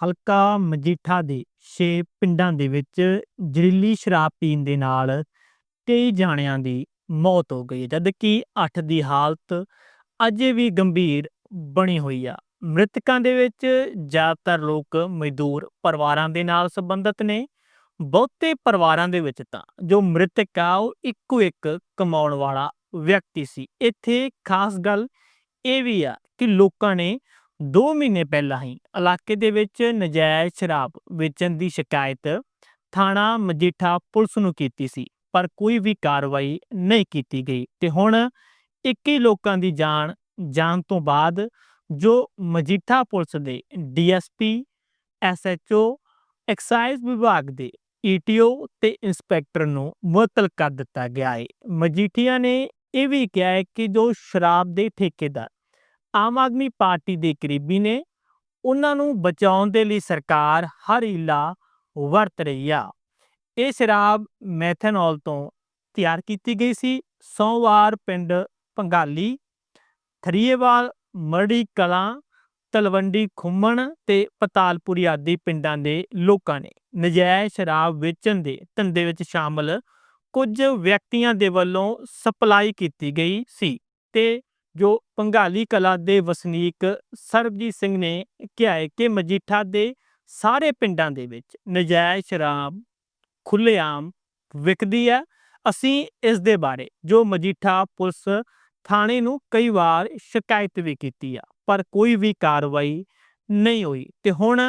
ਹਲਕਾ ਮਜੀਠਾ ਦੇ 6 ਪਿੰਡਾਂ ਦੇ ਵਿੱਚ ਜ਼ਹਿਰੀਲੀ ਸ਼ਰਾਬ ਪੀਣ ਦੇ ਨਾਲ 23 ਜਾਣਿਆਂ ਦੀ ਮੌਤ ਹੋ ਗਈ ਹੈ, ਜਦਕਿ 8 ਦੀ ਹਾਲਤ ਅਜੇ ਵੀ ਗੰਭੀਰ ਬਣੀ ਹੋਈ ਆ। ਮ੍ਰਿਤਕਾਂ ਦੇ ਵਿੱਚ ਜ਼ਿਆਦਾਤਰ ਲੋਕ ਮਜ਼ਦੂਰ ਪਰਿਵਾਰਾਂ ਦੇ ਨਾਲ ਸੰਬੰਧਿਤ ਨੇ। ਬਹੁਤੇ ਪਰਿਵਾਰਾਂ ਦੇ ਵਿੱਚ ਤਾਂ ਜੋ ਮ੍ਰਿਤਕ ਆ, ਉਹ ਇੱਕੋ ਇੱਕ ਕਮਾਉਣ ਵਾਲਾ ਵਿਅਕਤੀ ਸੀ। ਇੱਥੇ ਖਾਸ ਗੱਲ ਇਹ ਵੀ ਆ ਕਿ ਲੋਕਾਂ ਨੇ 2 ਮਹੀਨੇ ਪਹਿਲਾਂ ਹੀ ਇਲਾਕੇ ਦੇ ਵਿੱਚ ਨਜਾਇਜ਼ ਸ਼ਰਾਬ ਵੇਚਣ ਦੀ ਸ਼ਿਕਾਇਤ ਥਾਣਾ ਮਜੀਠਾ ਪੁਲਿਸ ਨੂੰ ਕੀਤੀ ਸੀ, ਪਰ ਕੋਈ ਵੀ ਕਾਰਵਾਈ ਨਹੀਂ ਕੀਤੀ ਗਈ ਤੇ ਹੁਣ 21 ਲੋਕਾਂ ਦੀ ਜਾਨ ਜਾਣ ਤੋਂ ਬਾਅਦ ਜੋ ਮਜੀਠਾ ਪੁਲਿਸ ਦੇ ਡੀਐਸਪੀ, ਐਸਐਚਓ, ਐਕਸਾਈਜ਼ ਵਿਭਾਗ ਦੇ ਈਟੀਓ ਤੇ ਇੰਸਪੈਕਟਰ ਨੂੰ ਮੁਅੱਤਲ ਕਰ ਦਿੱਤਾ ਗਿਆ ਹੈ ਮਜੀਠੀਆ ਨੇ ਇਹ ਵੀ ਕਿਹਾ ਹੈ ਕਿ ਜੋ ਸ਼ਰਾਬ ਦੇ ਠੇਕੇਦਾਰ ਆਮ ਆਦਮੀ ਪਾਰਟੀ ਦੇ ਕਰੀਬੀ ਨੇ, ਉਹਨਾਂ ਨੂੰ ਬਚਾਉਣ ਦੇ ਲਈ ਸਰਕਾਰ ਹਰ ਹੀਲਾ ਵਰਤ ਰਹੀ ਆ। ਇਹ ਸ਼ਰਾਬ ਮੈਥਨੋਲ ਤੋਂ ਤਿਆਰ ਕੀਤੀ ਗਈ ਸੀ। ਸੋਮਵਾਰ ਪਿੰਡ ਪੰਗਾਲੀ, ਥਰੀਏਵਾਲ ਮੜੀ ਕਲਾਂ, ਤਲਵੰਡੀ ਖੁੰਮਣ ਤੇ ਪਤਾਲਪੁਰੀ ਆਦਿ ਪਿੰਡਾਂ ਦੇ ਲੋਕਾਂ ਨੇ ਨਜਾਇਜ਼ ਸ਼ਰਾਬ ਵੇਚਣ ਦੇ ਧੰਦੇ ਵਿੱਚ ਸ਼ਾਮਲ ਕੁਝ ਵਿਅਕਤੀਆਂ ਦੇ ਵੱਲੋਂ ਸਪਲਾਈ ਕੀਤੀ ਗਈ ਸੀ ਤੇ ਜੋ ਪੰਗਾਲੀ ਕਲਾ ਦੇ ਵਸਨੀਕ ਸਰਬਜੀਤ ਸਿੰਘ ਨੇ ਕਿਹਾ ਹੈ ਕਿ ਮਜੀਠਾ ਦੇ ਸਾਰੇ ਪਿੰਡਾਂ ਦੇ ਵਿੱਚ ਨਜਾਇਜ਼ ਸ਼ਰਾਬ, ਖੁੱਲ੍ਹੇਆਮ ਵਿਕਦੀ ਹੈ। ਅਸੀਂ ਇਸ ਦੇ ਬਾਰੇ ਜੋ ਮਜੀਠਾ ਪੁਲਿਸ ਥਾਣੇ ਨੂੰ ਕਈ ਵਾਰ ਸ਼ਿਕਾਇਤ ਵੀ ਕੀਤੀ ਆ, ਪਰ ਕੋਈ ਵੀ ਕਾਰਵਾਈ ਨਹੀਂ ਹੋਈ ਤੇ ਹੁਣ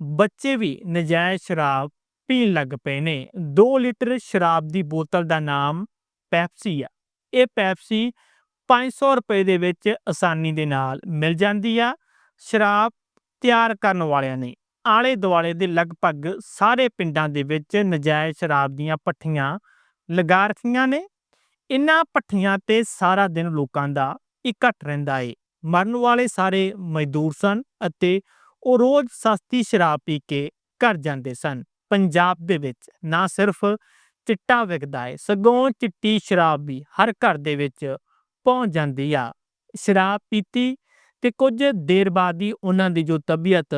ਬੱਚੇ ਵੀ ਨਜਾਇਜ਼ ਸ਼ਰਾਬ ਪੀਣ ਲੱਗ ਪਏ ਨੇ। 2 ਲੀਟਰ ਸ਼ਰਾਬ ਦੀ ਬੋਤਲ ਦਾ ਨਾਮ ਪੈਪਸੀ ਆ। ਇਹ ਪੈਪਸੀ 500 ਰੁਪਏ ਦੇ ਵਿੱਚ ਆਸਾਨੀ ਦੇ ਨਾਲ ਮਿਲ ਜਾਂਦੀ ਆ। ਸ਼ਰਾਬ ਤਿਆਰ ਕਰਨ ਵਾਲਿਆਂ ਨੇ ਆਲੇ ਦੁਆਲੇ ਦੇ ਲਗਭਗ ਸਾਰੇ ਪਿੰਡਾਂ ਦੇ ਵਿੱਚ ਨਜਾਇਜ਼ ਸ਼ਰਾਬ ਦੀਆਂ ਪੱਠੀਆਂ ਲਗਾ ਰੱਖੀਆਂ ਨੇ। ਇਨ੍ਹਾਂ ਪੱਠੀਆਂ ਤੇ ਸਾਰਾ ਦਿਨ ਲੋਕਾਂ ਦਾ ਇਕੱਠ ਰਹਿੰਦਾ ਏ। ਮਰਨ ਵਾਲੇ ਸਾਰੇ ਮਜ਼ਦੂਰ ਸਨ ਅਤੇ ਉਹ ਰੋਜ਼ ਸਸਤੀ ਸ਼ਰਾਬ ਪੀ ਕੇ ਘਰ ਜਾਂਦੇ ਸਨ। ਪੰਜਾਬ ਦੇ ਵਿੱਚ ਨਾ ਸਿਰਫ ਚਿੱਟਾ ਵਿਕਦਾ ਏ, ਸਗੋਂ ਚਿੱਟੀ ਸ਼ਰਾਬ ਵੀ ਹਰ ਘਰ ਦੇ ਵਿੱਚ ਪਹੁੰਚ ਜਾਂਦੀ ਆ। ਸ਼ਰਾਬ ਪੀਤੀ ਤੇ ਕੁਝ ਦੇਰ ਬਾਅਦ ਹੀ ਉਹਨਾਂ ਦੀ ਜੋ ਤਬੀਅਤ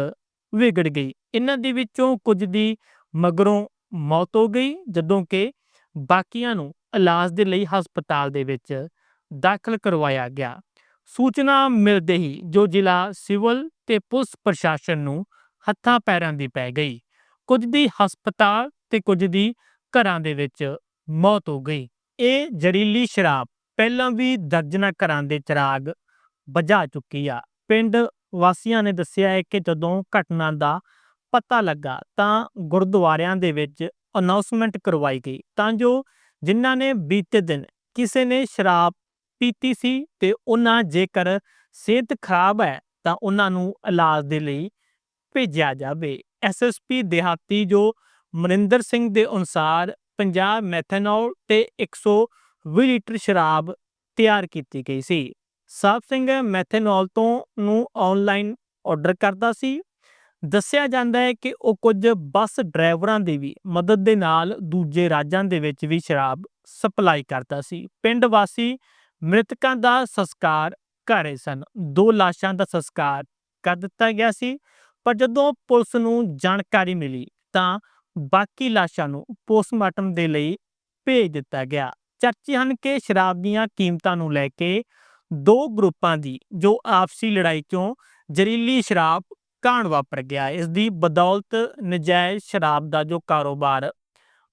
ਵਿਗੜ ਗਈ। ਇਹਨਾਂ ਦੇ ਵਿੱਚੋਂ ਕੁਝ ਦੀ ਮਗਰੋਂ ਮੌਤ ਹੋ ਗਈ, ਜਦੋਂ ਕਿ ਬਾਕੀਆਂ ਨੂੰ ਇਲਾਜ ਦੇ ਲਈ ਹਸਪਤਾਲ ਦੇ ਵਿੱਚ ਦਾਖਲ ਕਰਵਾਇਆ ਗਿਆ। ਸੂਚਨਾ ਮਿਲਦੇ ਹੀ ਜੋ ਜ਼ਿਲ੍ਹਾ ਸਿਵਲ ਤੇ ਪੁਲਿਸ ਪ੍ਰਸ਼ਾਸਨ ਨੂੰ ਹੱਥਾਂ ਪੈਰਾਂ ਦੀ ਪੈ ਗਈ। ਕੁਝ ਦੀ ਹਸਪਤਾਲ ਤੇ ਕੁਝ ਦੀ ਘਰਾਂ ਦੇ ਵਿੱਚ ਮੌਤ ਹੋ ਗਈ। ਇਹ ਜ਼ਹਿਰੀਲੀ ਸ਼ਰਾਬ ਪਹਿਲਾਂ ਵੀ ਦਰਜਨਾਂ ਘਰਾਂ ਦੇ ਚਿਰਾਗ ਬੁਝਾ ਚੁੱਕੀ ਆ। ਪਿੰਡ ਵਾਸੀਆਂ ਨੇ ਦੱਸਿਆ ਹੈ ਕਿ ਜਦੋਂ ਘਟਨਾ ਦਾ ਪਤਾ ਲੱਗਾ ਤਾਂ ਗੁਰਦੁਆਰਿਆਂ ਦੇ ਵਿੱਚ ਅਨਾਉਂਸਮੈਂਟ ਕਰਵਾਈ ਗਈ। ਤਾਂ ਜੋ ਜਿਨ੍ਹਾਂ ਨੇ ਬੀਤੇ ਦਿਨ ਕਿਸੇ ਨੇ ਸ਼ਰਾਬ ਪੀਤੀ ਸੀ ਤੇ ਉਹਨਾਂ ਜੇਕਰ ਸਿਹਤ ਖਰਾਬ ਹੈ ਤਾਂ ਉਹਨਾਂ ਨੂੰ ਇਲਾਜ ਦੇ ਲਈ ਭੇਜਿਆ ਜਾਵੇ। ਐਸਐਸਪੀ ਦਿਹਾਤੀ ਜੋ ਮਨਿੰਦਰ ਸਿੰਘ ਦੇ ਅਨੁਸਾਰ 50 ਮੈਥਨੋਲ ਤੇ 120 ਲੀਟਰ ਸ਼ਰਾਬ ਤਿਆਰ ਕੀਤੀ ਗਈ ਸੀ। ਸਾਹਿਬ ਸਿੰਘ ਮੈਥਨੋਲ ਤੋਂ ਨੂੰ ਆਨਲਾਈਨ ਆਰਡਰ ਕਰਦਾ ਸੀ। ਦੱਸਿਆ ਜਾਂਦਾ ਹੈ ਕਿ ਉਹ ਕੁਝ ਬੱਸ ਡਰਾਈਵਰਾਂ ਦੀ ਵੀ ਮਦਦ ਦੇ ਨਾਲ ਦੂਜੇ ਰਾਜਾਂ ਦੇ ਵਿੱਚ ਵੀ ਸ਼ਰਾਬ ਸਪਲਾਈ ਕਰਦਾ ਸੀ। ਪਿੰਡ ਵਾਸੀ ਮ੍ਰਿਤਕਾਂ ਦਾ ਸੰਸਕਾਰ ਕਰ ਰਹੇ ਸਨ। ਦੋ ਲਾਸ਼ਾਂ ਦਾ ਸੰਸਕਾਰ ਕਰ ਦਿੱਤਾ ਗਿਆ ਸੀ, ਪਰ ਜਦੋਂ ਪੁਲਿਸ ਨੂੰ ਜਾਣਕਾਰੀ ਮਿਲੀ ਤਾਂ ਬਾਕੀ ਲਾਸ਼ਾਂ ਨੂੰ ਪੋਸਟਮਾਰਟਮ ਦੇ ਲਈ ਭੇਜ ਦਿੱਤਾ ਗਿਆ। ਚਰਚੇ ਹਨ ਕਿ ਸ਼ਰਾਬ ਦੀਆਂ ਕੀਮਤਾਂ ਨੂੰ ਲੈ ਕੇ ਦੋ ਗਰੁੱਪਾਂ ਦੀ, ਜੋ ਆਪਸੀ ਲੜਾਈ ਚੋਂ ਜ਼ਹਿਰੀਲੀ ਸ਼ਰਾਬ ਕਾਂਡ ਵਾਪਰ ਗਿਆ ਇਸ ਦੀ ਬਦੌਲਤ ਨਜਾਇਜ਼ ਸ਼ਰਾਬ ਦਾ ਜੋ ਕਾਰੋਬਾਰ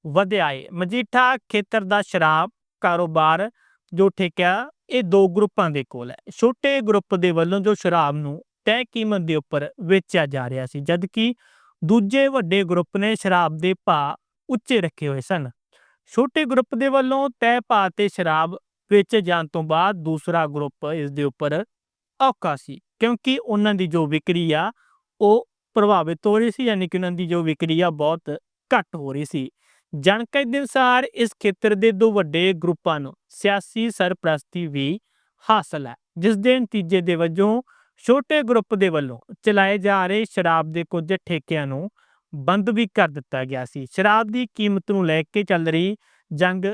ਵਧਿਆ ਹੈ, ਮਜੀਠਾ ਖੇਤਰ ਦਾ ਸ਼ਰਾਬ ਕਾਰੋਬਾਰ ਜੋ ਠੇਕਾ ਇਹ ਦੋ ਗਰੁੱਪਾਂ ਦੇ ਕੋਲ ਹੈ। ਛੋਟੇ ਗਰੁੱਪ ਦੇ ਵੱਲੋਂ ਜੋ ਸ਼ਰਾਬ ਨੂੰ ਤੈਅ ਕੀਮਤ ਦੇ ਉੱਪਰ ਵੇਚਿਆ ਜਾ ਰਿਹਾ ਸੀ, ਜਦਕਿ ਦੂਜੇ ਵੱਡੇ ਗਰੁੱਪ ਨੇ ਸ਼ਰਾਬ ਦੇ ਭਾਅ ਉੱਚੇ ਰੱਖੇ ਹੋਏ ਸਨ। ਛੋਟੇ ਗਰੁੱਪ ਦੇ ਵੱਲੋਂ ਤੈਅ ਭਾਅ ਤੇ ਸ਼ਰਾਬ ਵੇਚੇ ਜਾਣ ਤੋਂ ਬਾਅਦ ਦੂਸਰਾ ਗਰੁੱਪ ਇਸ ਦੇ ਉੱਪਰ ਔਖਾ ਸੀ, ਕਿਉਂਕਿ ਉਹਨਾਂ ਦੀ ਜੋ ਵਿਕਰੀ ਆ, ਉਹ ਪ੍ਰਭਾਵਿਤ ਹੋ ਰਹੀ ਸੀ, ਯਾਨੀ ਕਿ ਉਹਨਾਂ ਦੀ ਜੋ ਵਿਕਰੀ ਆ, ਬਹੁਤ ਘੱਟ ਹੋ ਰਹੀ ਸੀ। ਜਾਣਕਾਰੀ ਦੇ ਅਨੁਸਾਰ ਇਸ ਖੇਤਰ ਦੇ ਦੋ ਵੱਡੇ ਗਰੁੱਪਾਂ ਨੂੰ ਸਿਆਸੀ ਸਰਪ੍ਰਸਤੀ ਵੀ ਹਾਸਲ ਹੈ, ਜਿਸ ਦੇ ਨਤੀਜੇ ਦੇ ਵਜੋਂ ਛੋਟੇ ਗਰੁੱਪ ਦੇ ਵੱਲੋਂ ਚਲਾਏ ਜਾ ਰਹੇ ਸ਼ਰਾਬ ਦੇ ਕੁਝ ਠੇਕਿਆਂ ਨੂੰ ਬੰਦ ਵੀ ਕਰ ਦਿੱਤਾ ਗਿਆ ਸੀ। ਸ਼ਰਾਬ ਦੀ ਕੀਮਤ ਨੂੰ ਲੈ ਕੇ ਚੱਲ ਰਹੀ ਜੰਗ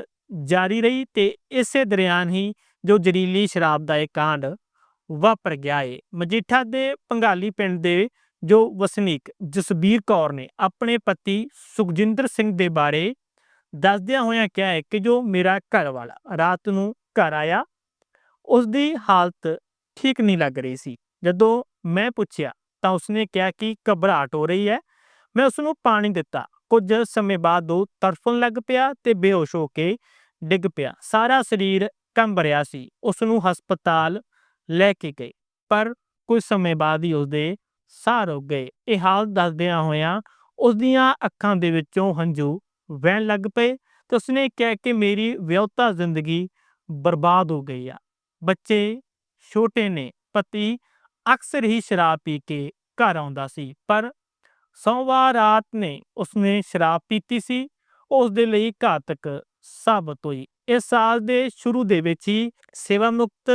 ਜਾਰੀ ਰਹੀ ਤੇ ਇਸੇ ਦਰਿਆਨ ਹੀ ਜੋ ਜ਼ਹਿਰੀਲੀ ਸ਼ਰਾਬ ਦਾ ਇਹ ਕਾਂਡ ਵਾਪਰ ਗਿਆ ਏ। ਮਜੀਠਾ ਦੇ ਪੰਗਾਲੀ ਪਿੰਡ ਦੇ ਜੋ ਵਸਨੀਕ ਜਸਬੀਰ ਕੌਰ ਨੇ ਆਪਣੇ ਪਤੀ ਸੁਖਜਿੰਦਰ ਸਿੰਘ ਦੇ ਬਾਰੇ ਦੱਸਦਿਆਂ ਹੋਇਆਂ ਕਿਹਾ ਹੈ ਕਿ ਜੋ ਮੇਰਾ ਘਰ ਵਾਲਾ ਰਾਤ ਨੂੰ ਘਰ ਆਇਆ ਉਸ ਦੀ ਹਾਲਤ ਠੀਕ ਨਹੀਂ ਲੱਗ ਰਹੀ ਸੀ। ਜਦੋਂ ਮੈਂ ਪੁੱਛਿਆ ਤਾਂ ਉਸਨੇ ਕਿਹਾ ਕਿ ਘਬਰਾਹਟ ਹੋ ਰਹੀ ਹੈ ਮੈਂ ਉਸ ਨੂੰ ਪਾਣੀ ਦਿੱਤਾ। ਕੁਝ ਸਮੇਂ ਬਾਅਦ ਉਹ ਤੜਫਣ ਲੱਗ ਪਿਆ ਤੇ ਬੇਹੋਸ਼ ਹੋ ਕੇ ਡਿੱਗ ਪਿਆ। ਸਾਰਾ ਸਰੀਰ ਕੰਬ ਰਿਹਾ ਸੀ। ਉਸ ਨੂੰ ਹਸਪਤਾਲ ਲੈ ਕੇ ਗਏ, ਪਰ ਕੁਝ ਸਮੇਂ ਬਾਅਦ ਹੀ ਉਸਦੇ ਸਾਹ ਰੁਕ ਗਏ। ਇਹ ਹਾਲ ਦੱਸਦਿਆਂ ਹੋਇਆਂ ਉਸ ਦੀਆਂ ਅੱਖਾਂ ਦੇ ਵਿੱਚੋਂ ਹੰਝੂ ਵਹਿਣ ਲੱਗ ਪਏ ਤੇ ਉਸਨੇ ਕਿਹਾ ਕਿ ਮੇਰੀ ਵਿਆਹੁਤਾ ਜ਼ਿੰਦਗੀ ਬਰਬਾਦ ਹੋ ਗਈ ਆ। ਬੱਚੇ ਛੋਟੇ ਨੇ, ਪਤੀ ਅਕਸਰ ਹੀ ਸ਼ਰਾਬ ਪੀ ਕੇ ਘਰ ਆਉਂਦਾ ਸੀ, ਪਰ ਸੋਮਵਾਰ ਰਾਤ ਨੇ ਉਸਨੇ ਸ਼ਰਾਬ ਪੀਤੀ ਸੀ। ਉਸ ਦੇ ਲਈ ਘਾਤਕ ਸਾਬਤ ਹੋਈ ਇਸ ਸਾਲ ਦੇ ਸ਼ੁਰੂ ਦੇ ਵਿੱਚ ਹੀ ਸੇਵਾ ਮੁਕਤ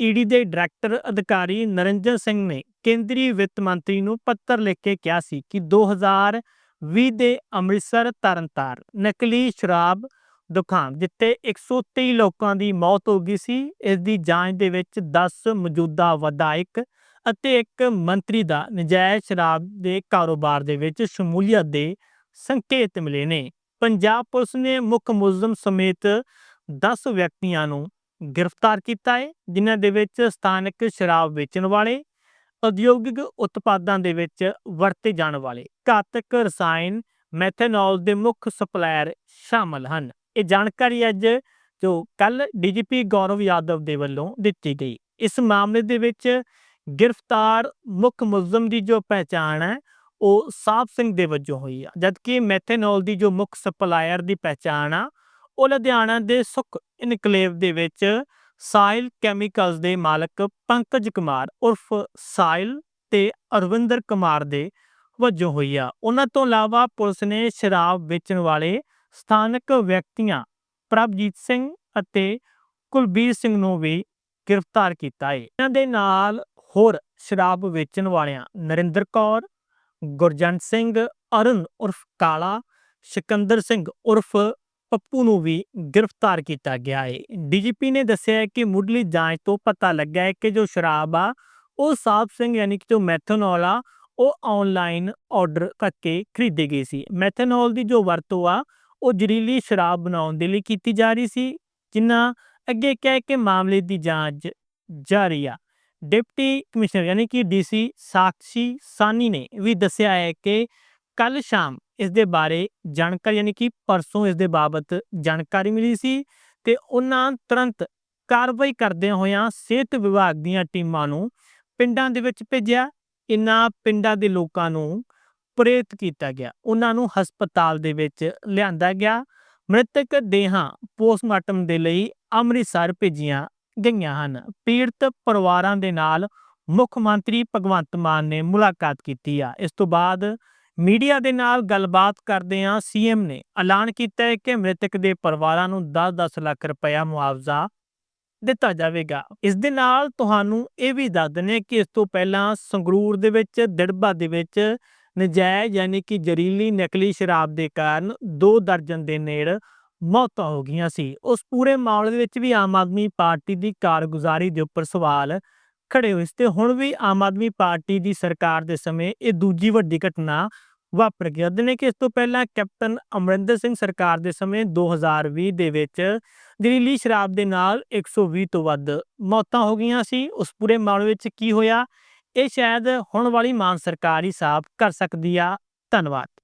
ਈਡੀ ਦੇ ਡਾਇਰੈਕਟਰ ਅਧਿਕਾਰੀ ਨਰਿੰਜਨ ਸਿੰਘ ਨੇ ਕੇਂਦਰੀ ਵਿੱਤ ਮੰਤਰੀ ਨੂੰ ਪੱਤਰ ਲਿਖ ਕੇ ਕਿਹਾ ਸੀ ਕਿ 2020 ਦੇ ਅੰਮ੍ਰਿਤਸਰ ਤਰਨਤਾਰ ਨਕਲੀ ਸ਼ਰਾਬ ਦੁਕਾਨ, ਜਿੱਥੇ 123 ਲੋਕਾਂ ਦੀ ਮੌਤ ਹੋ ਗਈ ਸੀ, ਇਸ ਦੀ ਜਾਂਚ ਦੇ ਵਿੱਚ 10 ਮੌਜੂਦਾ ਵਿਧਾਇਕ ਅਤੇ ਇੱਕ ਮੰਤਰੀ ਦਾ ਨਜਾਇਜ਼ ਸ਼ਰਾਬ ਦੇ ਕਾਰੋਬਾਰ ਦੇ ਵਿੱਚ ਸ਼ਮੂਲੀਅਤ ਦੇ ਸੰਕੇਤ ਮਿਲੇ ਨੇ। ਪੰਜਾਬ ਪੁਲਿਸ ਨੇ ਮੁੱਖ ਮੁਲਜ਼ਮ ਸਮੇਤ 10 ਵਿਅਕਤੀਆਂ ਨੂੰ ਗ੍ਰਿਫਤਾਰ ਕੀਤਾ ਹੈ ਜਿਨ੍ਹਾਂ ਦੇ ਵਿੱਚ ਸਥਾਨਕ ਸ਼ਰਾਬ ਵੇਚਣ ਵਾਲੇ, ਉਦਯੋਗਿਕ ਉਤਪਾਦਾਂ ਦੇ ਵਿੱਚ ਵਰਤੇ ਜਾਣ ਵਾਲੇ, ਘਾਤਕ ਰਸਾਇਣ, ਮੈਥਨੋਲ ਦੇ ਮੁੱਖ ਸਪਲਾਇਰ ਸ਼ਾਮਲ ਹਨ। ਇਹ ਜਾਣਕਾਰੀ ਅੱਜ ਜੋ ਕੱਲ ਡੀਜੀਪੀ ਗੌਰਵ ਯਾਦਵ ਦੇ ਵੱਲੋਂ ਦਿੱਤੀ ਗਈ। ਇਸ ਮਾਮਲੇ ਦੇ ਵਿੱਚ ਗ੍ਰਿਫਤਾਰ ਮੁੱਖ ਮੁਲਜ਼ਮ ਦੀ ਜੋ ਪਹਿਚਾਣ ਹੈ, ਉਹ ਸਾਬ ਸਿੰਘ ਦੇ ਵਜੋਂ ਹੋਈ ਆ। ਜਦਕਿ ਮੈਥਨੋਲ ਦੀ ਜੋ ਮੁੱਖ ਸਪਲਾਇਰ ਦੀ ਪਹਿਚਾਣ ਆ, ਉਹ ਲੁਧਿਆਣਾ ਦੇ ਸੁਖ ਇਨਕਲੇਵ ਦੇ ਵਿੱਚ ਸਾਇਲ ਕੈਮੀਕਲਸ ਦੇ ਮਾਲਕ ਪੰਕਜ ਕੁਮਾਰ ਉਰਫ ਸਾਇਲ ਤੇ ਅਰਵਿੰਦਰ ਕੁਮਾਰ ਦੇ ਵਜੋਂ ਹੋਈ ਆ। ਉਹਨਾਂ ਤੋਂ ਇਲਾਵਾ ਪੁਲਿਸ ਨੇ ਸ਼ਰਾਬ ਵੇਚਣ ਵਾਲੇ ਸਥਾਨਕ ਵਿਅਕਤੀਆਂ ਪ੍ਰਭਜੀਤ ਸਿੰਘ ਅਤੇ ਕੁਲਬੀਰ ਸਿੰਘ ਨੂੰ ਵੀ ਗ੍ਰਿਫਤਾਰ ਕੀਤਾ ਹੈ ਇਹਨਾਂ ਦੇ ਨਾਲ ਹੋਰ ਸ਼ਰਾਬ ਵੇਚਣ ਵਾਲਿਆਂ ਨਰਿੰਦਰ ਕੌਰ, ਗੁਰਜੰਟ ਸਿੰਘ ਅਰਨ ਉਰਫ ਕਾਲਾ, ਸਿਕੰਦਰ ਸਿੰਘ ਉਰਫ ਪੱਪੂ ਨੂੰ ਵੀ ਗ੍ਰਿਫਤਾਰ ਕੀਤਾ ਗਿਆ ਹੈ ਡੀਜੀਪੀ ਨੇ ਦੱਸਿਆ ਹੈ ਕਿ ਮੁੱਢਲੀ ਜਾਂਚ ਤੋਂ ਪਤਾ ਲੱਗਾ ਹੈ ਕਿ ਜੋ ਸ਼ਰਾਬ ਆ, ਉਹ ਸਾਬ ਸਿੰਘ ਯਾਨੀ ਕਿ ਜੋ ਮੈਥਨੋਲ ਆ, ਉਹ ਆਨਲਾਈਨ ਆਰਡਰ ਕਰਕੇ ਖਰੀਦੀ ਗਈ ਸੀ। ਮੈਥਨੋਲ ਦੀ ਜੋ ਵਰਤੋਂ ਆ, ਉਹ ਜ਼ਹਿਰੀਲੀ ਸ਼ਰਾਬ ਬਣਾਉਣ ਦੇ ਲਈ ਕੀਤੀ ਜਾ ਰਹੀ ਸੀ ਜਿਨ੍ਹਾਂ ਅੱਗੇ ਕਹਿ ਕੇ ਮਾਮਲੇ ਦੀ ਜਾਂਚ ਜਾਰੀ ਆ। ਡਿਪਟੀ ਕਮਿਸ਼ਨਰ ਯਾਨੀ ਕਿ ਡੀਸੀ ਸਾਕਸ਼ੀ ਸਾਨੀ ਨੇ ਵੀ ਦੱਸਿਆ ਹੈ ਕਿ ਕੱਲ ਸ਼ਾਮ ਇਸ ਦੇ ਬਾਰੇ ਜਾਣਕਾਰੀ ਯਾਨੀ ਕਿ ਪਰਸੋਂ ਇਸ ਦੇ ਬਾਬਤ ਜਾਣਕਾਰੀ ਮਿਲੀ ਸੀ ਤੇ ਉਹਨਾਂ ਤੁਰੰਤ ਕਾਰਵਾਈ ਕਰਦਿਆਂ ਹੋਇਆਂ ਸਿਹਤ ਵਿਭਾਗ ਦੀਆਂ ਟੀਮਾਂ ਨੂੰ ਪਿੰਡਾਂ ਦੇ ਵਿੱਚ ਭੇਜਿਆ। ਇਨ੍ਹਾਂ ਪਿੰਡਾਂ ਦੇ ਲੋਕਾਂ ਨੂੰ ਪ੍ਰੇਰਿਤ ਕੀਤਾ ਗਿਆ। ਉਹਨਾਂ ਨੂੰ ਹਸਪਤਾਲ ਦੇ ਵਿੱਚ ਲਿਆਂਦਾ ਗਿਆ। ਮ੍ਰਿਤਕ ਦੇਹਾਂ ਪੋਸਟਮਾਰਟਮ ਦੇ ਲਈ ਅੰਮ੍ਰਿਤਸਰ ਭੇਜੀਆਂ ਗਈਆਂ ਹਨ। ਪੀੜਤ ਪਰਿਵਾਰਾਂ ਦੇ ਨਾਲ ਮੁੱਖ ਮੰਤਰੀ ਭਗਵੰਤ ਮਾਨ ਨੇ ਮੁਲਾਕਾਤ ਕੀਤੀ ਆ। ਇਸ ਤੋਂ ਬਾਅਦ ਮੀਡੀਆ ਦੇ ਨਾਲ ਗੱਲਬਾਤ ਕਰਦਿਆਂ ਸੀਐਮ ਨੇ ਐਲਾਨ ਕੀਤਾ ਹੈ ਕਿ ਮ੍ਰਿਤਕ ਦੇ ਪਰਿਵਾਰਾਂ ਨੂੰ 10-10 ਲੱਖ ਰੁਪਇਆ ਮੁਆਵਜ਼ਾ ਦਿੱਤਾ ਜਾਵੇਗਾ। ਇਸ ਦੇ ਨਾਲ ਤੁਹਾਨੂੰ ਇਹ ਵੀ ਦੱਸ ਦਿੰਦੇ ਕਿ ਇਸ ਤੋਂ ਪਹਿਲਾਂ ਸੰਗਰੂਰ ਦੇ ਵਿੱਚ, ਦਿੜਬਾ ਦੇ ਵਿੱਚ ਨਜਾਇਜ਼ ਯਾਨੀ ਕਿ ਜ਼ਹਿਰੀਲੀ ਨਕਲੀ ਸ਼ਰਾਬ ਦੇ ਕਾਰਨ 2 ਦਰਜਨ ਦੇ ਨੇੜ ਮੌਤਾਂ ਹੋ ਗਈਆਂ ਸੀ। ਉਸ ਪੂਰੇ ਮਾਮਲੇ ਦੇ ਵਿੱਚ ਵੀ ਆਮ ਆਦਮੀ ਪਾਰਟੀ ਦੀ ਕਾਰਗੁਜ਼ਾਰੀ ਦੇ ਉੱਪਰ ਸਵਾਲ ਖੜੇ ਹੋਏ ਸੀ ਤੇ ਹੁਣ ਵੀ ਆਮ ਆਦਮੀ ਪਾਰਟੀ ਦੀ ਸਰਕਾਰ ਦੇ ਸਮੇਂ ਇਹ ਦੂਜੀ ਵੱਡੀ ਘਟਨਾ ਵਾਪਰ ਗਈ। ਉਹਦੇ ਕਿ ਇਸ ਤੋਂ ਪਹਿਲਾਂ ਕੈਪਟਨ ਅਮਰਿੰਦਰ ਸਿੰਘ ਸਰਕਾਰ ਦੇ ਸਮੇਂ 2020 ਦੇ ਵਿੱਚ ਜ਼ਹਿਰੀਲੀ ਸ਼ਰਾਬ ਦੇ ਨਾਲ 120 ਤੋਂ ਵੱਧ ਮੌਤਾਂ ਹੋ ਗਈਆਂ ਸੀ। ਉਸ ਪੂਰੇ ਮਾਮਲੇ ਵਿੱਚ ਕੀ ਹੋਇਆ? ਇਹ ਸ਼ਾਇਦ ਹੁਣ ਵਾਲੀ ਮਾਨ ਸਰਕਾਰ ਹੀ ਸਾਫ਼ ਕਰ ਸਕਦੀ ਆ। ਧੰਨਵਾਦ।